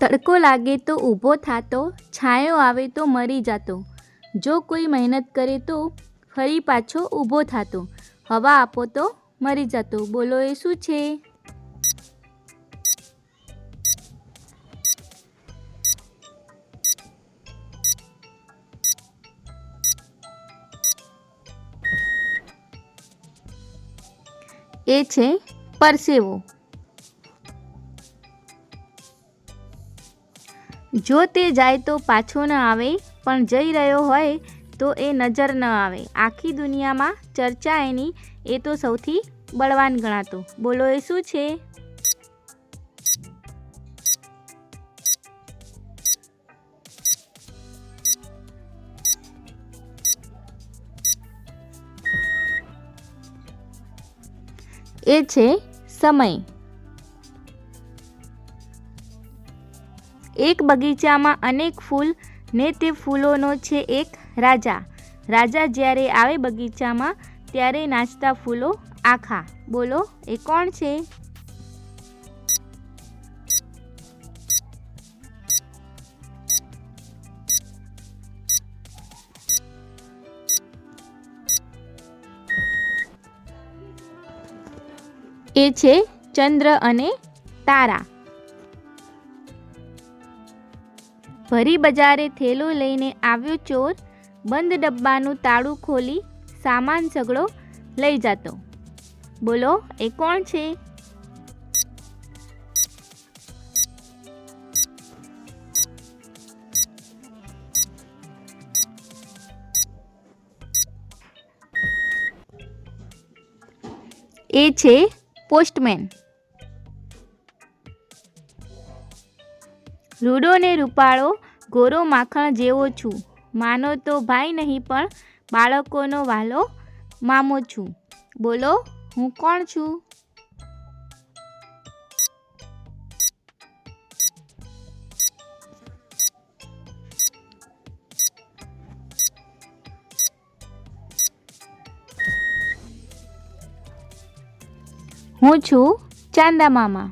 તડકો લાગે તો ઊભો થાતો, છાંયો આવે તો મરી જાતો. જો કોઈ મહેનત કરે તો ફરી પાછો ઊભો થાતો. હવા આપો તો મરી જતો. બોલો, એ શું છે? એ છે પરસેવો. જો તે જાય તો પાછો ન આવે, પણ જઈ રહ્યો હોય તો એ નજર ન આવે. આખી દુનિયામાં ચર્ચા એની, એ તો સૌથી બળવાન ગણાતો. બોલો, એ શું છે? એ છે સમય. એક બગીચામાં અનેક ફૂલ ને તે ફૂલોનો છે એક રાજા. રાજા જ્યારે આવે બગીચામાં ત્યારે નાચતા ફૂલો આખા. બોલો, એ કોણ છે? એ છે ચંદ્ર અને તારા. ભરી બજારે થેલો લઈને આવ્યો ચોર, બંધ ડબ્બાનું તાળું ખોલી સામાન સગડો લઈ જતો. બોલો, એ કોણ છે? એ છે પોસ્ટમેન. રૂડો ને રૂપાળો ગોરો માખણ જેવો છું. માનો તો ભાઈ નહીં, પણ બાળકોનો વાલો મામો છું. બોલો, હું કોણ છું? હું છું ચાંદા મામા.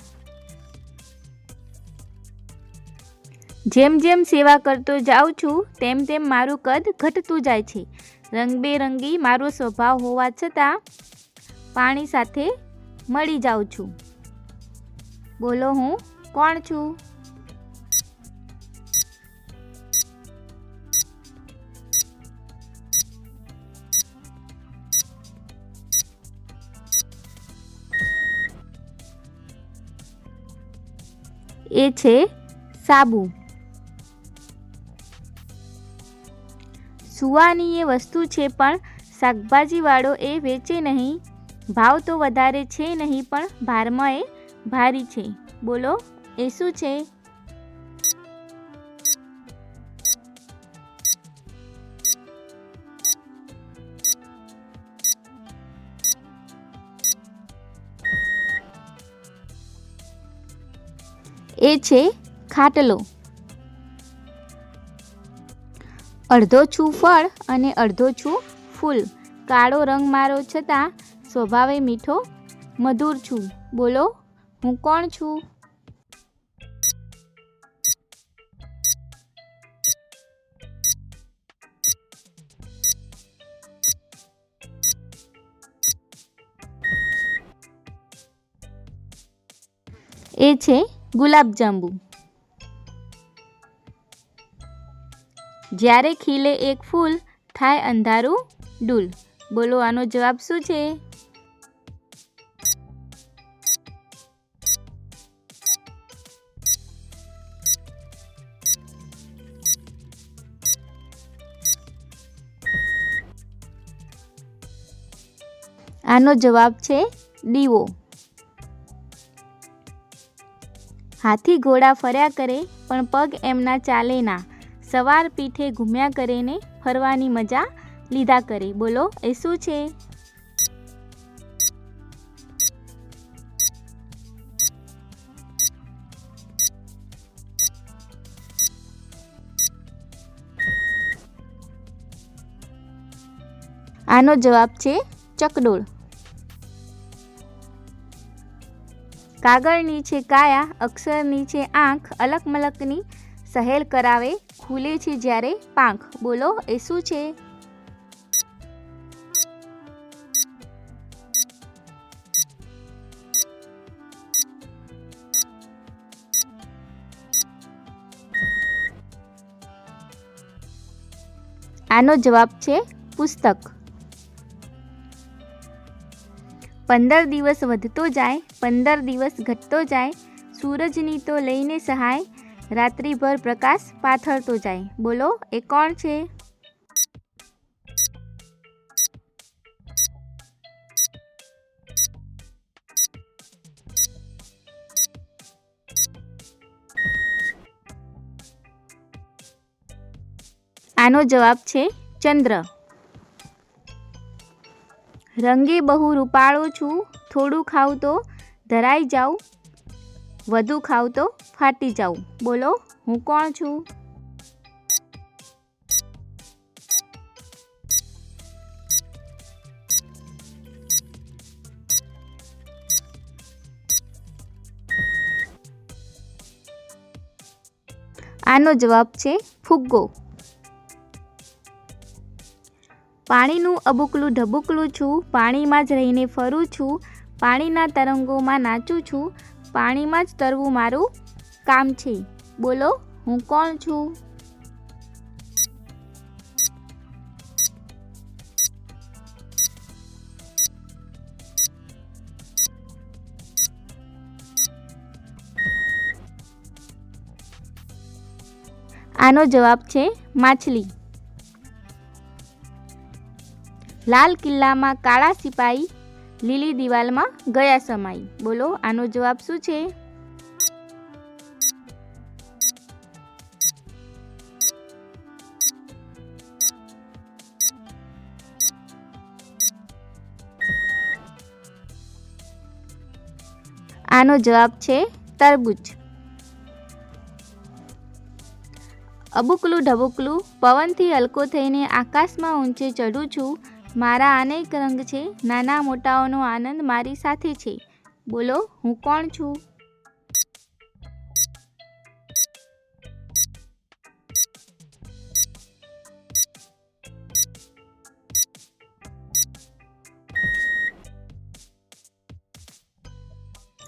જેમ જેમ સેવા કરતો જાઉં છું, તેમ તેમ મારું કદ ઘટતું જાય છે. રંગબેરંગી મારો સ્વભાવ હોવા છતાં પાણી સાથે મળી જાઉં છું. બોલો હું કોણ છું? એ છે સાબુ. સુવાની એ વસ્તુ છે પણ શાકભાજીવાળો એ વેચે નહીં. ભાવ તો વધારે છે નહીં પણ ભારમાં એ ભારી છે. બોલો, એ શું છે? એ છે ખાટલો. અડધો છું ફળ અને અડધો છું ફૂલ. કાળો રંગ મારો છતાં સ્વભાવે મીઠો, મધુર છું. બોલો, હું કોણ છું? એ છે ગુલાબજાંબુ જ્યારે ખીલે એક ફૂલ, થાય અંધારું ડૂલ. બોલો, આનો જવાબ શું છે? આનો જવાબ છે દીવો હાથી ઘોડા ફર્યા કરે, પણ પગ એમના ચાલે ના. સવાર પીઠે ઘૂમ્યા કરે ને ફરવાની મજા લીધા કરે. બોલો, એ શું છે? આનો જવાબ છે ચકડોળ. કાગળની છે કાયા, અક્ષરની છે આંખ અલક મલકની સહેલ કરાવે, ખુલે છે જ્યારે પાંખ. બોલો, એ શું છે? આનો જવાબ છે પુસ્તક. પંદર દિવસ વધતો જાય, પંદર દિવસ ઘટતો જાય, સૂરજની તો લઈને સહાય રાત્રિભર પ્રકાશ પાથરતો જાય. બોલો, એ કોણ છે? આનો જવાબ છે ચંદ્ર. રંગે બહુ રૂપાળો છું, થોડું ખાવ તો, ધરાઈ જાઉં વધુ ખાવ તો ફાટી જાઉં. બોલો, હું કોણ છું? આનો જવાબ છે ફુગ્ગો. પાણીનું અબુકલું ઢબુકલું છું, પાણીમાં જ રહીને ફરું છું, પાણીના તરંગોમાં નાચું છું પાણીમાં જ તરવું મારું કામ છે. બોલો, હું કોણ છું? આનો જવાબ છે માછલી. લાલ કિલ્લામાં કાળા સિપાઈ લીલી દિવાલમાં ગયા સમાઈ બોલો, આનો જવાબ શું છે? આનો જવાબ છે તરબૂચ. અબુકલું ઢબુકલું, પવનથી હલકો થઈને આકાશમાં ઊંચે ચડું છું મારા અનેક રંગ છે, નાના મોટાઓનો આનંદ મારી સાથે છે. બોલો, હું કોણ છું?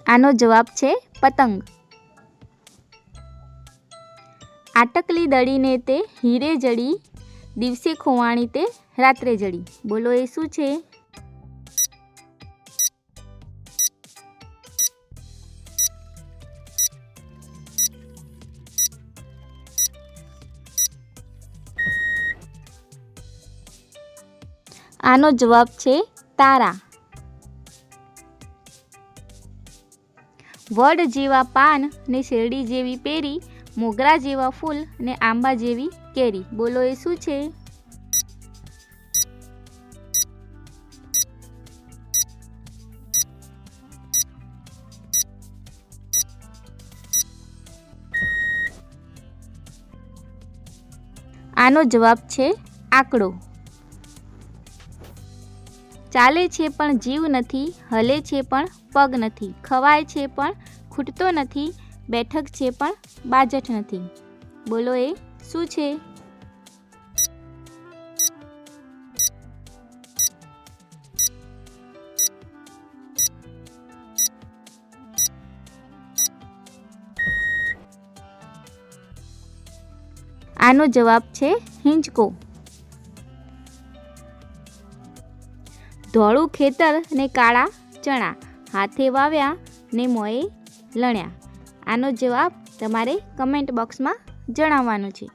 આનો જવાબ છે, પતંગ. આટકલી દળીને તે હીરે જડી, દિવસે ખોવાણી તે રાત્રે જડી. બોલો, એ શું છે? આનો જવાબ છે તારા. વડ જેવા પાન ને શેરડી જેવી પેરી, મોગરા જેવા ફૂલ ને આંબા જેવી કેરી. બોલો, એ શું છે? આનો જવાબ છે આંકડો. ચાલે છે પણ જીવ નથી, હલે છે પણ પગ નથી, ખવાય છે પણ ખૂટતો નથી, બેઠક છે પણ બાજટ નથી. બોલો એ શું છે? આનો જવાબ છે હિંચકો. ધોળું ખેતર ને કાળા ચણા. હાથે વાવ્યા ને મોએ લણ્યા. આનો જવાબ તમારે કમેન્ટ બોક્સમાં જણાવવાનો છે.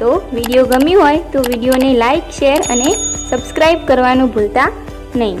તો વીડિયો ગમ્યું હોય તો વિડીયોને લાઈક શેર અને સબસ્ક્રાઈબ કરવાનું ભૂલતા નહીં.